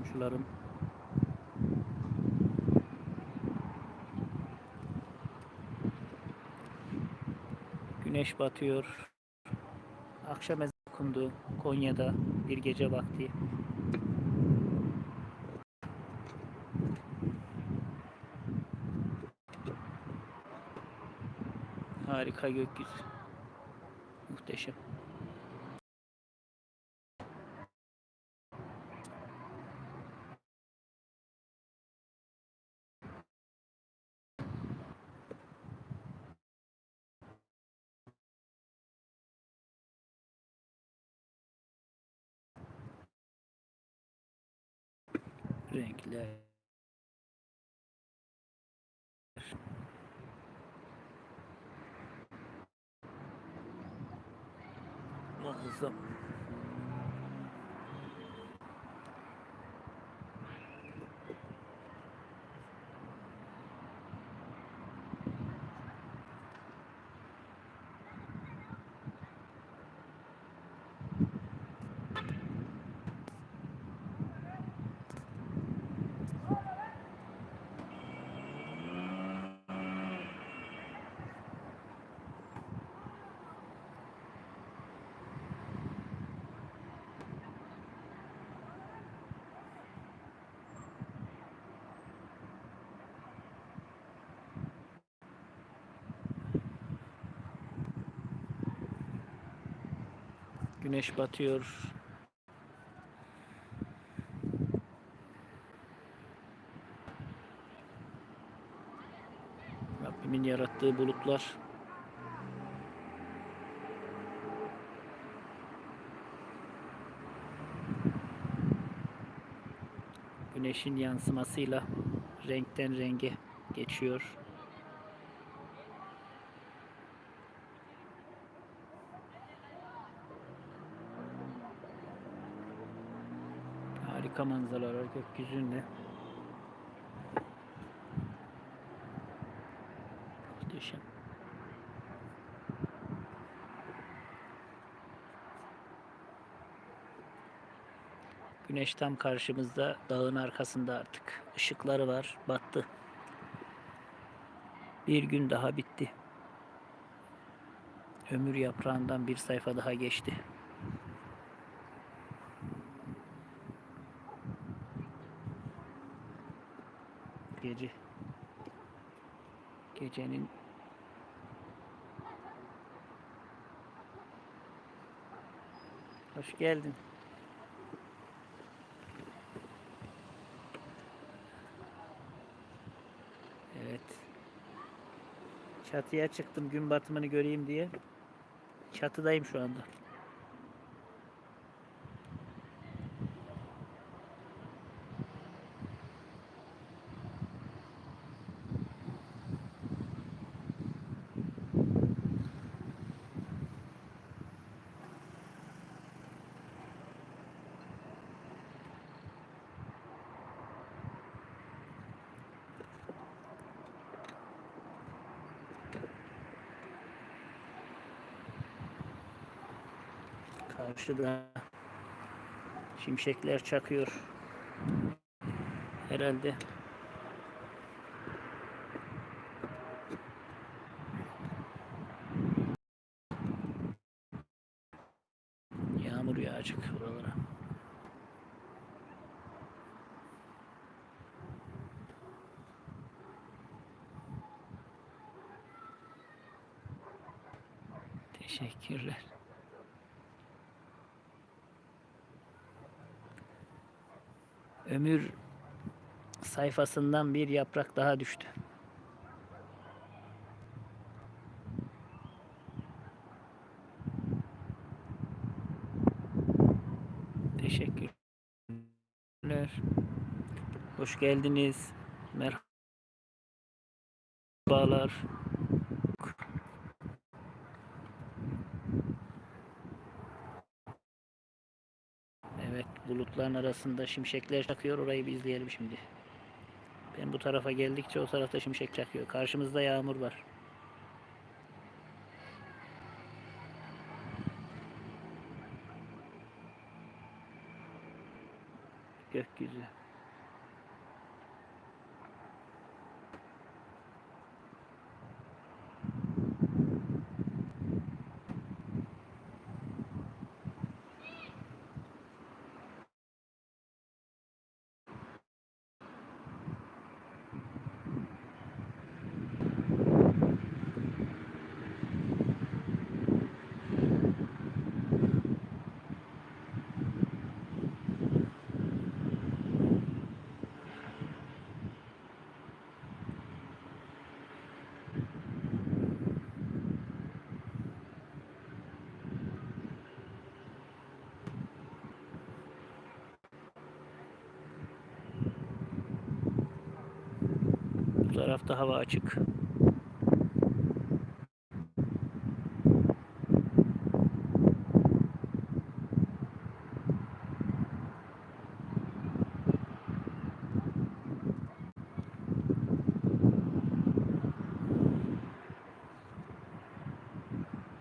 komşularım. Güneş batıyor. Akşam ezanı okundu Konya'da bir gece vakti. Harika gökyüzü. Muhteşem. Renkler. Muazzam. Güneş batıyor. Rabbimin yarattığı bulutlar. Güneşin yansımasıyla renkten renge geçiyor. Harika manzaralar gökyüzünde. Muhteşem. Güneş tam karşımızda, dağın arkasında artık. Işıkları var, battı. Bir gün daha bitti. Ömür yaprağından bir sayfa daha geçti. Gece. Gecenin Hoş geldin. Evet. Çatıya çıktım gün batımını göreyim diye. Çatıdayım şu anda. Karşıda şimşekler çakıyor. Herhalde yağmur yağacak buralara. Teşekkürler. Ömür sayfasından bir yaprak daha düştü. Teşekkürler. Hoş geldiniz. Merhabalar. Evet, bulutların arasında şimşekler çakıyor. Orayı bir izleyelim şimdi. Ben bu tarafa geldikçe o tarafta şimşek çakıyor. Karşımızda yağmur var. Gökyüzü bizi. Bu tarafta hava açık.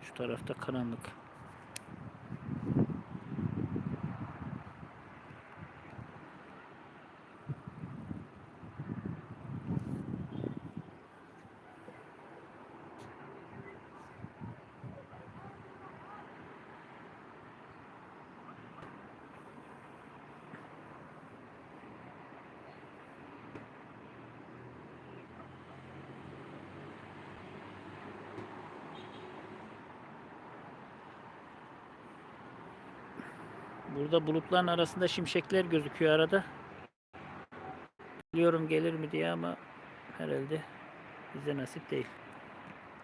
Şu tarafta karanlık. Burada bulutların arasında şimşekler gözüküyor arada. Biliyorum gelir mi diye ama herhalde bize nasip değil.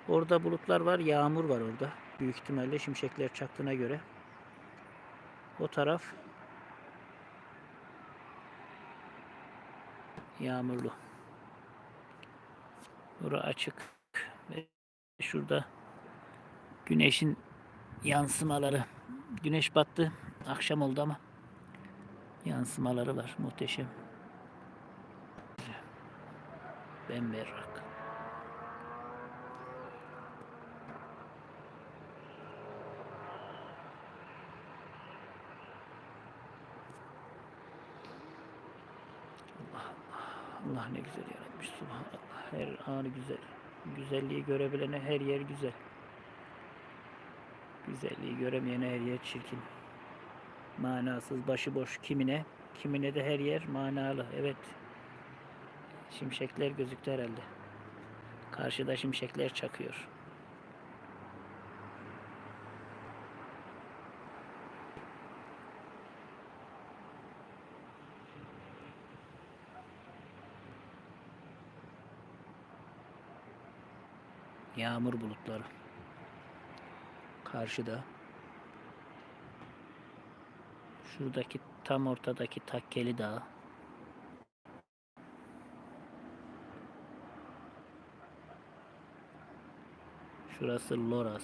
Orada bulutlar var, yağmur var orada. Büyük ihtimalle şimşekler çaktığına göre. O taraf yağmurlu. Bura açık ve şurada güneşin yansımaları. Güneş battı. Akşam oldu ama yansımaları var. Muhteşem. Bemberrak. Allah Allah. Allah ne güzel yaratmış. Subhanallah. Her anı güzel. Güzelliği görebilene her yer güzel. Güzelliği göremeyene her yer çirkin. Manasız, başıboş kimine, kimine de her yer manalı. Evet. Şimşekler gözüktü herhalde. Karşıda şimşekler çakıyor. Yağmur bulutları. Karşıda. Şuradaki tam ortadaki Takkeli Dağı. Şurası Loras.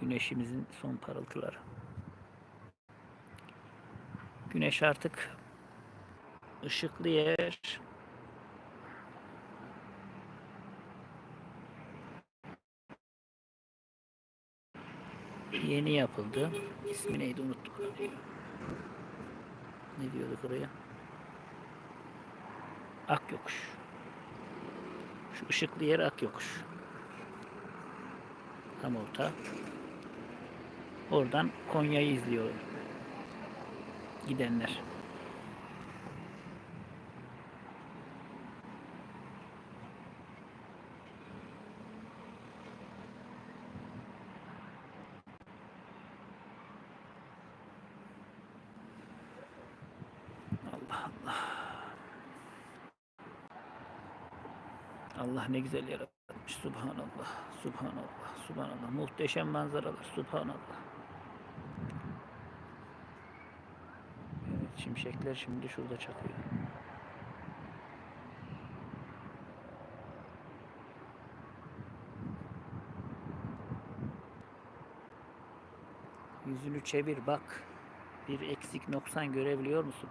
Güneşimizin son parıltıları. Güneş artık ışıklı yer. Yeni yapıldı. İsmi neydi unuttuk. Ne diyorduk oraya? Ak yokuş. Şu ışıklı yer ak yokuş. Tam orta. Oradan Konya'yı izliyor gidenler. Allah ne güzel yaratmış. Subhanallah. Subhanallah. Subhanallah. Muhteşem manzaralar. Subhanallah. Evet, şimşekler şimdi şurada çakıyor. Yüzünü çevir bak. Bir eksik noksan görebiliyor musun?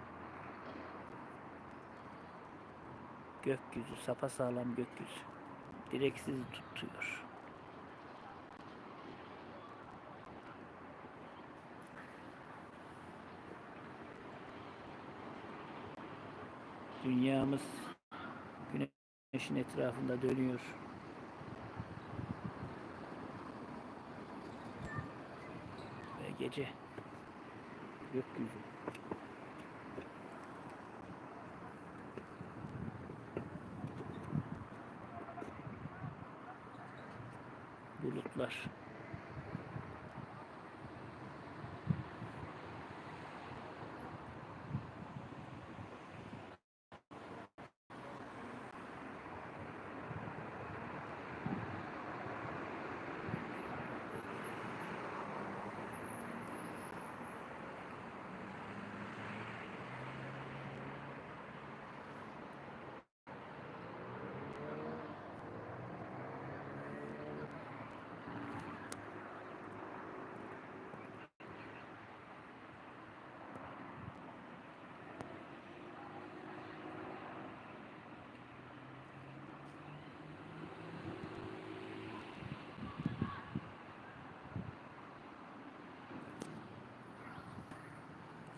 Gökyüzü, sapasağlam gökyüzü. Direkt sizi tutuyor. Dünyamız güneşin etrafında dönüyor. Ve gece gökyüzü. Bulutlar.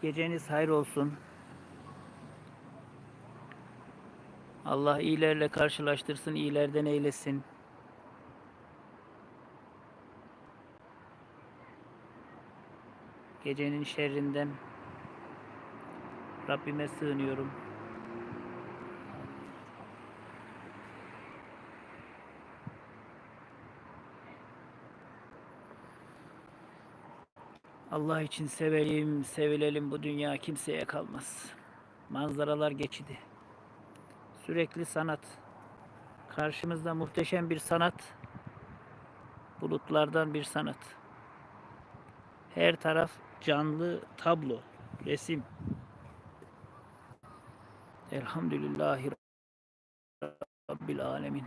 Geceniz hayır olsun. Allah iyilerle karşılaştırsın, iyilerden eylesin. Gecenin şerrinden Rabbime sığınıyorum. Allah için sevelim, sevilelim bu dünya kimseye kalmaz. Manzaralar geçidi. Sürekli sanat. Karşımızda muhteşem bir sanat. Bulutlardan bir sanat. Her taraf canlı tablo, resim. Elhamdülillahi Rabbil Alemin.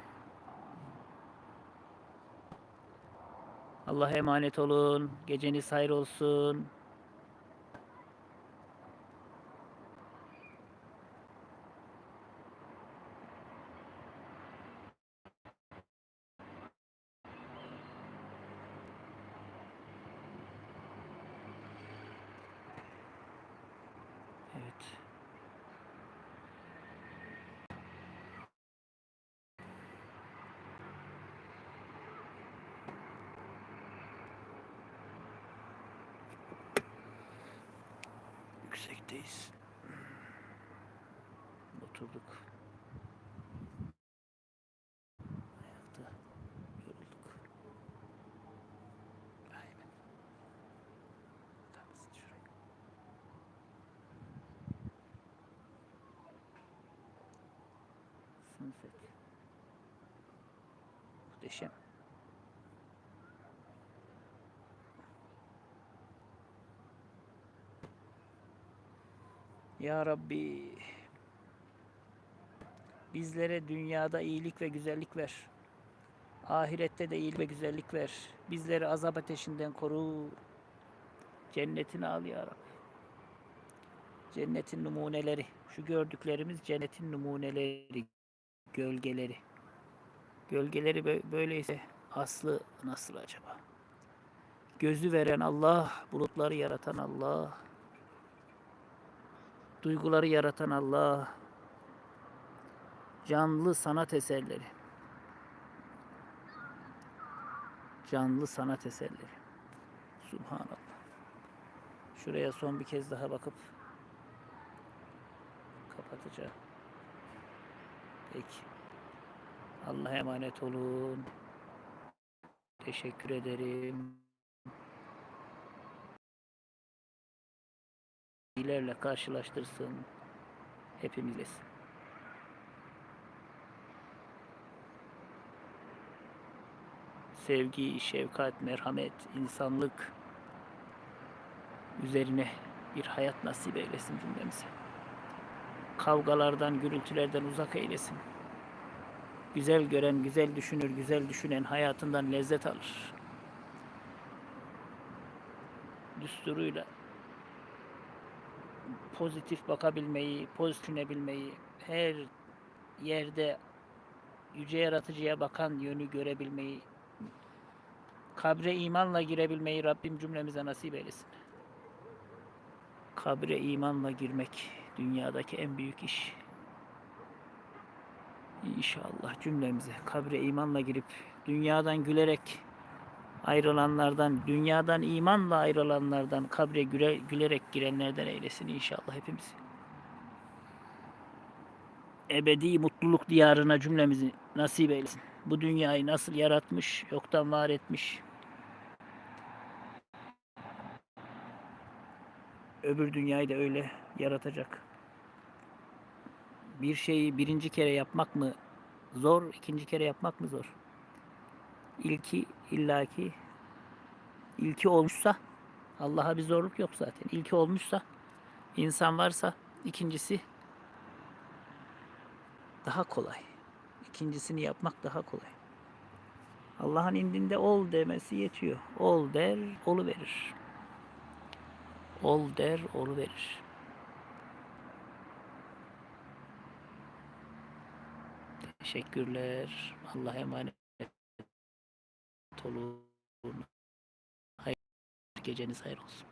Allah'a emanet olun. Geceniz hayır olsun. Evet. Yüksekteyiz. Oturduk. Ayakta yorulduk. Aynen. Mısın şurayı? Sunset. Muhteşem. Ya Rabbi bizlere dünyada iyilik ve güzellik ver. Ahirette de iyilik ve güzellik ver. Bizleri azap ateşinden koru. Cennetini al ya Rabbi. Cennetin numuneleri. Şu gördüklerimiz cennetin numuneleri. Gölgeleri. Gölgeleri bö- böyleyse aslı nasıl acaba? Gözü veren Allah, bulutları yaratan Allah, duyguları yaratan Allah, canlı sanat eserleri, canlı sanat eserleri. Subhanallah. Şuraya son bir kez daha bakıp kapatacağım. Peki. Allah'a emanet olun. Teşekkür ederim. İlerle karşılaştırsın. Hepimiz. Sevgi, şefkat, merhamet, insanlık üzerine bir hayat nasip eylesin cümlemize. Kavgalardan, gürültülerden uzak eylesin. Güzel gören, güzel düşünür, güzel düşünen hayatından lezzet alır. Düsturuyla pozitif bakabilmeyi, pozitif düşünebilmeyi, her yerde yüce yaratıcıya bakan yönü görebilmeyi, kabre imanla girebilmeyi Rabbim cümlemize nasip eylesin. Kabre imanla girmek dünyadaki en büyük iş. İnşallah cümlemize kabre imanla girip dünyadan gülerek ayrılanlardan, dünyadan imanla ayrılanlardan, kabre güle, gülerek girenlerden eylesin inşallah hepimizi. Ebedi mutluluk diyarına cümlemizi nasip eylesin. Bu dünyayı nasıl yaratmış, yoktan var etmiş. Öbür dünyayı da öyle yaratacak. Bir şeyi birinci kere yapmak mı zor, ikinci kere yapmak mı zor? İlki illaki ilki olmuşsa Allah'a bir zorluk yok zaten. İlki olmuşsa insan varsa ikincisi daha kolay. İkincisini yapmak daha kolay. Allah'ın indinde ol demesi yetiyor. Ol der, olu verir. Ol der, olu verir. Teşekkürler. Allah'a emanet olun. Hayır, geceniz hayır olsun.